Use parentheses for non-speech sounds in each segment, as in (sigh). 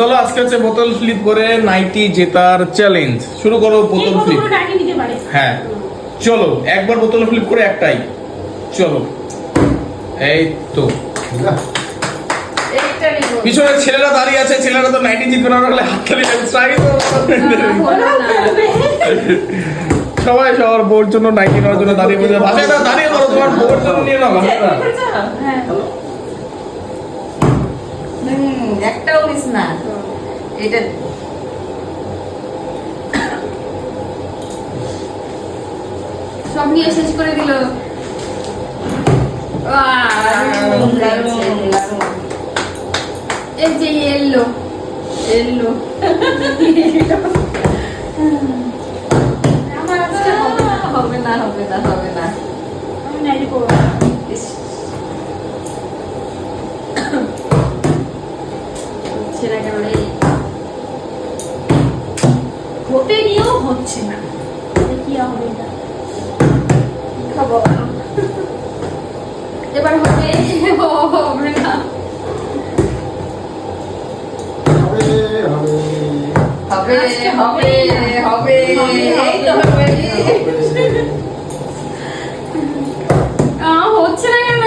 চলো আজকে হচ্ছে বোতল ফ্লিপ করে নাইটি জেতার চ্যালেঞ্জ শুরু করো বোতল ফ্লিপ হ্যাঁ। চলো একবার বোতল ফ্লিপ করে একটাই। চলো। এই তো। পিছনে ছেলেরা দাঁড়িয়ে আছে ছেলেরা তো নাইটি জিতবে না রাখলে হাত হলো না। সবাই সবার বোর জন্য নাইটি নেওয়ার জন্য দাঁড়িয়ে বসে দাঁড়িয়ে করো তোমার বোর জন্য নিয়ে নাও হ্যাঁ। একটাও মিস না। এটা সব নিয়ে শেষ করে দিল। এই যে এলো এলো (laughs) আমার হবে না হবে না হবে না হবে না আমি নাইটি পরবো না। ইস, হচ্ছে না কেন রে ঘটে নিয়েও হচ্ছে না। কি হবে এটা? এবার হবে। হবে না। হবে হবে। হবে এই তো হবে। হচ্ছে না কেন?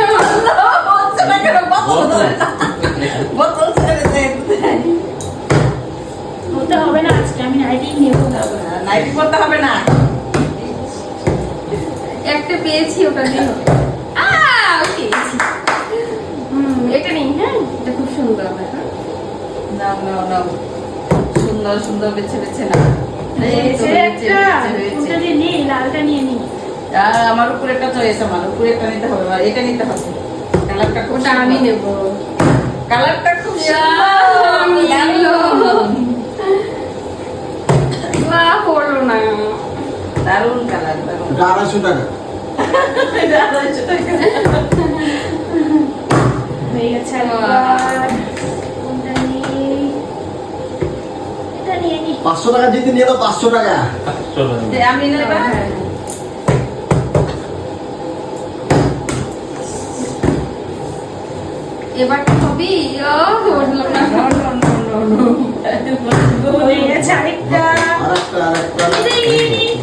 হচ্ছে না কেন? বোতল বোতল ছেড়ে দে হতে হবে না। আমি নাইটি নেব নাইটি হবে না। একটা পেয়েছি ওটা দিয়ে পেয়েছি। হুম এটা নেই হ্যাঁ? এটা খুব সুন্দর সুন্দর সুন্দর বেছে বেছে না আমার উপরে একটা চয়েস আমার উপরে একটা নিতে হবে এটা নিতে হবে। কালারটা খুব আমি নেব। কালারটা খুব আমি নিলো। বাহ হলো না দারুণ কালার আড়াইশো টাকা। হয়ে গেছে পাঁচশো টাকা জিতে নিয়ে পাঁচশো টাকা। আমি হ্যাঁ। এবার ও না। হয়ে আরেকটা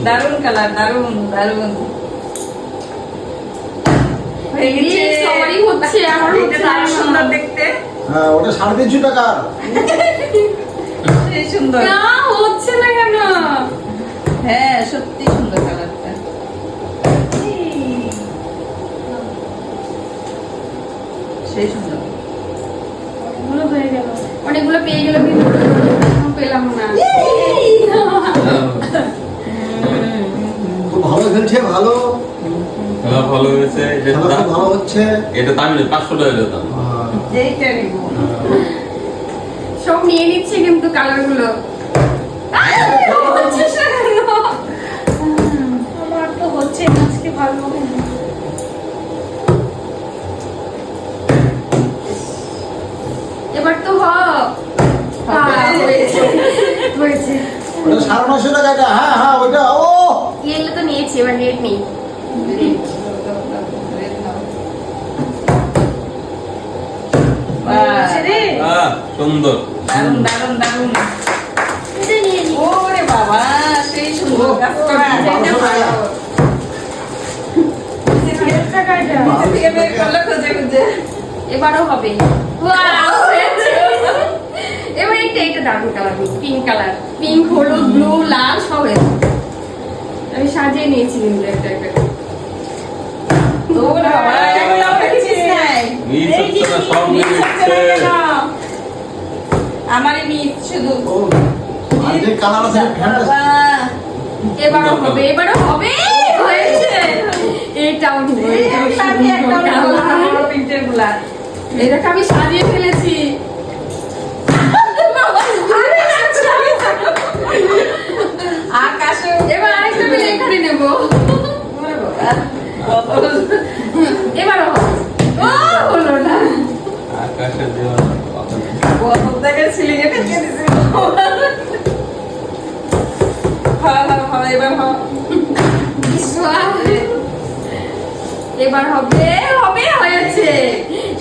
দারুণ কালার দারুণ দারুণ। হয়ে হ্যাঁ ওটা সাড়ে তিনশো টাকা। সুন্দর। না হচ্ছে না কেন? হ্যাঁ সত্যি সুন্দর কালারটা। সেই সুন্দর। অনেকগুলো হয়ে গেল। অনেকগুলো পেয়ে গেল পেলাম না। খুব ভালো খেলছে ভালো। খেলা ভালো হয়েছে এটা ভালো হচ্ছে। এটা দামি না পাঁচশো টাকা দাম। এইটা নিব সব নিয়ে নিচ্ছে কিন্তু কালারগুলো হচ্ছে না কেন? আমার তো হচ্ছে আজকে ভালো এবার তো হ। হয়েছে। হয়েছে। সাড়ে নশো টাকা এটা। হ্যাঁ হ্যাঁ ওইটা ও! তো নিয়েছি এবার নেই। সুন্দর। ওরে বাবা সেই সুন্দর এবারও হবে। এবার এটা এটা দারুণ কালার পিঙ্ক কালার পিঙ্ক হলুদ ব্লু লাল সব হয়েছে আমি সাজিয়ে নিয়েছি কিন্তু একটা একটা করে। ওরে বাবা এগুলো আমরা কিছুই নাই। মিস এই যে হচ্ছে না সব মিস মিস হচ্ছে না হচ্ছে কেন? আমারই শুধু। কালার আছে এবারও হবে এবারও হবে? হয়েছে। এটাও নিবো এটাকে আমি সাজিয়ে ফেলেছি আকাশে এবার এখানে নেব। এবারও ও হলো না। দেওয়া কত হ্যাঁ হ্যাঁ হ্যাঁ এবার এবার হবে হবে হয়েছে।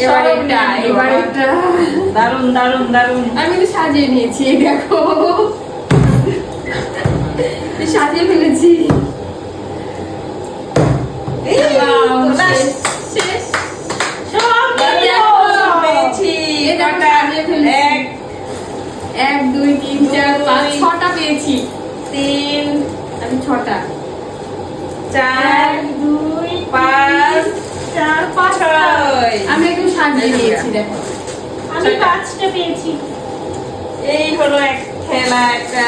এবার এটা এবার এটা। দারুণ দারুণ দারুণ আমি কিন্তু সাজিয়ে নিয়েছি দেখো। সাজিয়ে ফেলেছি এই Wow, তো শেষ, ব্যাস। শেষ। সব দেখো। দেখো, পেয়েছি। এই দেখো, কটা? সাজিয়ে ফেলেছি। চার পাঁচ দুই। পাঁচ, চার ছয়। আমি একটু সাজিয়ে নিয়েছি দেখো আমি পাঁচটা পেয়েছি এই হলো এক খেলা একটা